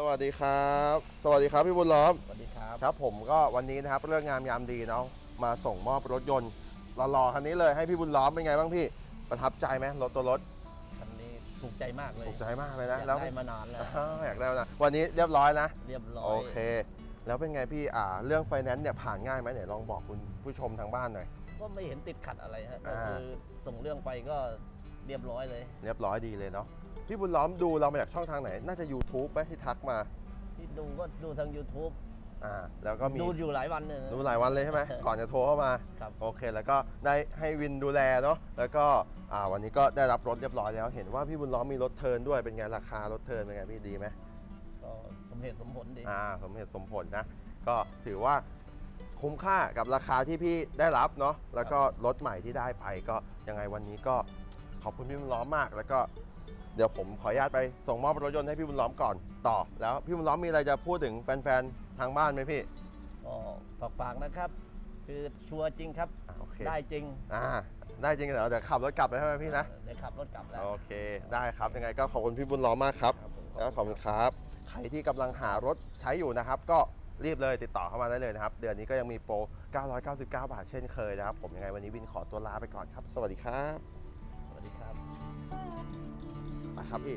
สวัสดีครับ สวัสดีครับพี่บุญล้อม สวัสดีครับ ครับผมก็วันนี้นะครับเรื่องงามยามดีเนาะมาส่งมอบรถยนต์หล่อๆคันนี้เลยให้พี่บุญล้อมเป็นไงบ้างพี่ ประทับใจไหมรถตัวรถคันนี้ถูกใจมากเลยถูกใจมากเลยอยานะกแล้วได้มานานแล้วอ้าวอยากได้นะวันนี้เรียบร้อยนะ เรียบร้อยโอเค แล้วเป็นไงพี่อ่าเรื่องไฟแนนซ์เนี่ยผ่านง่ายไหมไหนลองบอกคุณผู้ชมทางบ้านหน่อย ก็ไม่เห็นติดขัดอะไรฮะก็อ่าคือส่งเรื่องไปก็ เรียบร้อยเลย เรียบร้อยดีเลยเนาะพี่บุญล้อมดูเรามาจากช่องทางไหน น่าจะ YouTube ไหมที่ทักมา ที่ดูก็ดูทาง YouTube อ่าแล้วก็มีดูอยู่หลายวันเลยนะ ดูหลายวันเลยใช่ไหม ก่อนจะโทรเข้ามาครับ โอเค แล้วก็ได้ให้วินดูแลเนาะแล้วก็อ่าวันนี้ก็ได้รับรถเรียบร้อยแล้ว เห็นว่าพี่บุญล้อมมีรถเทิร์นด้วยเป็นไงราคารถเทิร์นเป็นไงพี่ดีไหม ก็สมเหตุสมผลดี อ่าสมเหตุสมผลนะ ก็ถือว่าคุ้มค่ากับราคาที่พี่ได้รับเนาะแล้วก็รถใหม่ที่ได้ไปก็ยังไงวันนี้ก็ ขอบคุณพี่บุญล้อมมาก แล้วก็เดี๋ยวผมขออนุญาตไปส่งมอบรถยนต์ให้พี่บุญล้อมก่อนต่อ แล้วพี่บุญล้อมมีอะไรจะพูดถึงแฟนๆทางบ้านไหมพี่ก็ฝากๆนะครับ คือชัวร์จริงครับ อ่าโอเคได้จริงอ่าได้จริงเหรอเดี๋ยวขับรถกลับไปใช่ไหมพี่นะเดี๋ยวขับรถกลับแล้ว โอเค ได้ครับยังไงก็ขอบคุณพี่บุญล้อมมากครับ ครับผม แล้วขอบคุณครับ ใครที่กำลังหารถใช้อยู่นะครับ ก็รีบเลยติดต่อเข้ามาได้เลยนะครับ เดือนนี้ก็ยังมีโปร 999 บาทเช่นเคยนะครับ ผมยังไงวันนี้วินขอตัวลาไปก่อนครับ สวัสดีครับ ครับพี่